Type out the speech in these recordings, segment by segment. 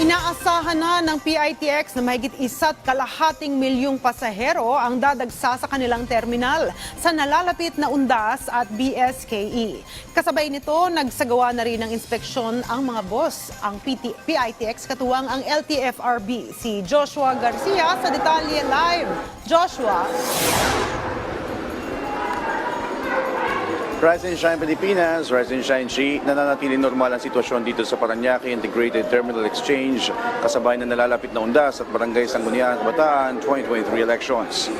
Inaasahan na ng PITX na mahigit isa't kalahating milyong pasahero ang dadagsa sa kanilang terminal sa nalalapit na Undas at BSKE. Kasabay nito, nagsagawa na rin ng inspeksyon ang mga bus. Ang PT, PITX katuwang ang LTFRB. Si Joshua Garcia sa Detalye Live. Joshua, Rise and Shine Pilipinas, Rise and Shine G, nananatiling normal ang sitwasyon dito sa Paranaque Integrated Terminal Exchange, kasabay na nalalapit na undas at barangay Sangguniang Bataan 2023 elections.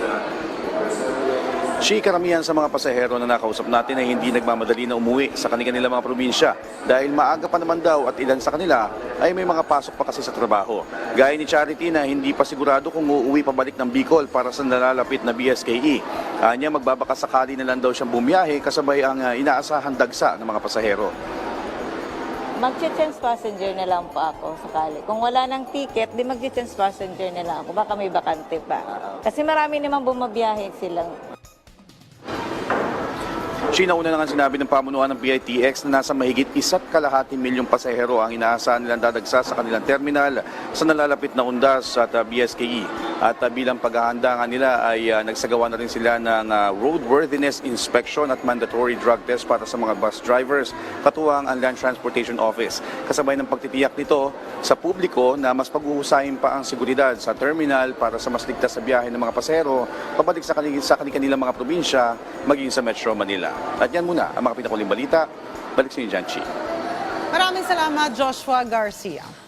Shi, karamihan sa mga pasahero na nakausap natin ay hindi nagmamadali na umuwi sa kanilang mga probinsya dahil maaga pa naman daw at ilan sa kanila ay may mga pasok pa kasi sa trabaho. Gaya ni Charity na hindi pa sigurado kung uuwi pabalik ng Bicol para sa nalalapit na BSKE. Anya magbabaka sakali na lang daw siyang bumiyahe kasabay ang ah, inaasahan dagsa ng mga pasahero. Mag-chance passenger na lang po ako sakali. Kung wala ng ticket, di mag-chance passenger na lang ako. Baka may bakante pa. Kasi marami naman bumabiyahe silang Shi, nauna na nga sinabi ng pamunuan ng PITX na nasa mahigit isa't kalahati milyong pasahero ang inaasahan nilang dadagsa sa kanilang terminal sa nalalapit na undas at uh, BSKE. At uh, bilang paghahanda nga nila ay uh, nagsagawa na rin sila ng uh, roadworthiness inspection at mandatory drug test para sa mga bus drivers, katuwang ang Land Transportation Office. Kasabay ng pagtitiyak nito sa publiko na mas paghuhusayin pa ang seguridad sa terminal para sa mas ligtas sa biyahe ng mga pasahero pabalik sa kanilang, sa kanilang mga probinsya maging sa Metro Manila. At yan muna ang mga pinakuling balita. Balik sa inyo, Janchi. maraming salamat Joshua Garcia.